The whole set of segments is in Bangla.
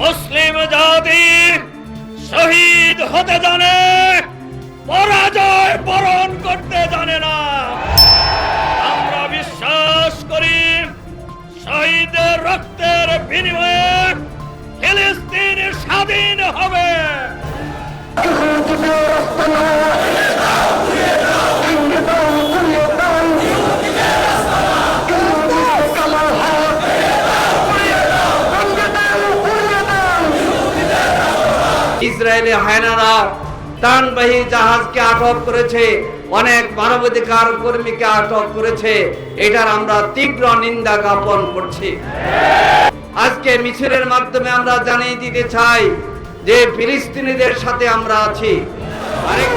মুসলিম জাতি শহীদ হতে জানে, পরাজয় বরণ করতে জানে না। আমরা বিশ্বাস করি শহীদের রক্তের বিনিময়ে ফিলিস্তিন স্বাধীন হবে। ইসরায়েলি হায়নারা টানবাহী জাহাজকে আটক করেছে, অনেক মানবাধিকার কর্মীকে আটক করেছে, এটার আমরা তীব্র নিন্দা জ্ঞাপন করছি। আজকে মিছিলের মাধ্যমে আমরা জানিয়ে দিতে চাই যে ফিলিস্তিনিদের সাথে আমরা আছি। আরেক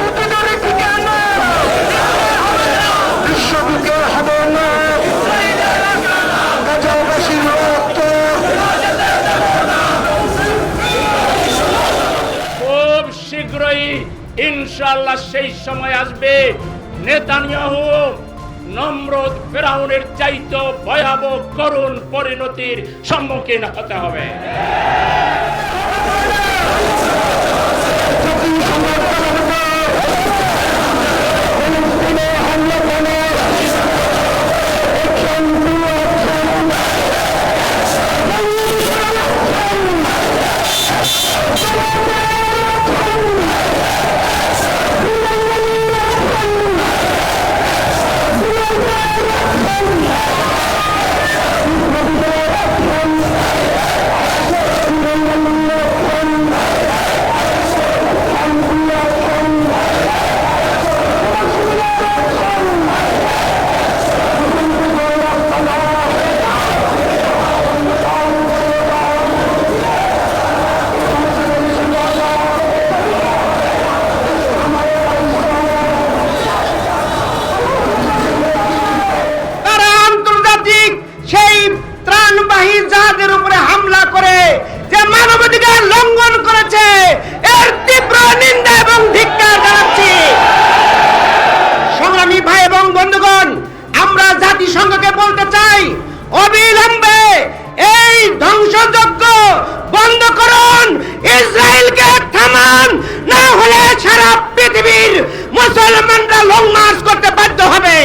ইনশাআল্লাহ সেই সময় আসবে। নেতানিয়াহু নম্রত ফেরাউনের চাইতে ভয়াবহ করুণ পরিণতির সম্মুখীন হতে হবে। ইসরায়েলকে থামান না হলে সারা পৃথিবীর মুসলমানরা লং মার্চ করতে বাধ্য হবে।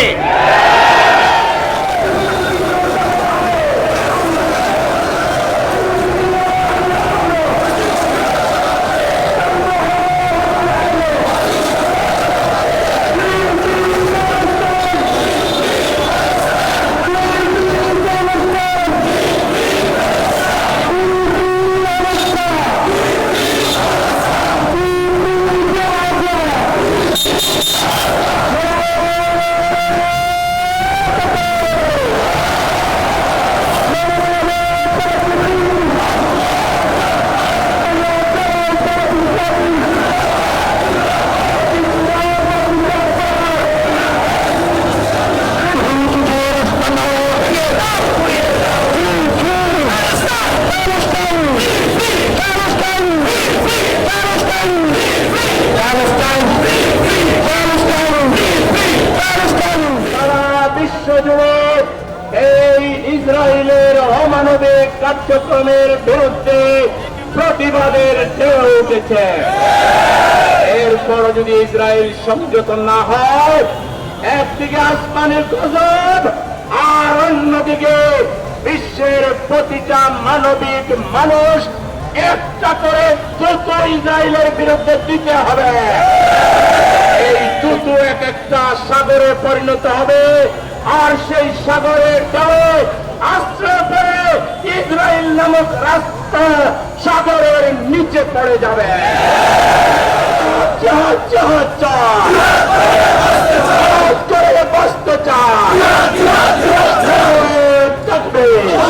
এই ইসরায়েলের অমানবিক কার্যক্রমের বিরুদ্ধে প্রতিবাদের ঢেউ উঠেছে। এরপর যদি ইসরায়েল সংযত না হয়, একদিকে আসমানের গজব আর অন্যদিকে বিশ্বের প্রতিটা মানবিক মানুষ একটা করে দ্রুত ইসরায়েলের বিরুদ্ধে দিতে হবে। এই দ্রুত এক একটা সাগরে পরিণত হবে, আর সেই সাগরের জলে আশ্রয় পেয়ে ইসরায়েল নামক রাস্তা সাগরের নিচে পড়ে যাবে। বসতে চায় তাকবীর।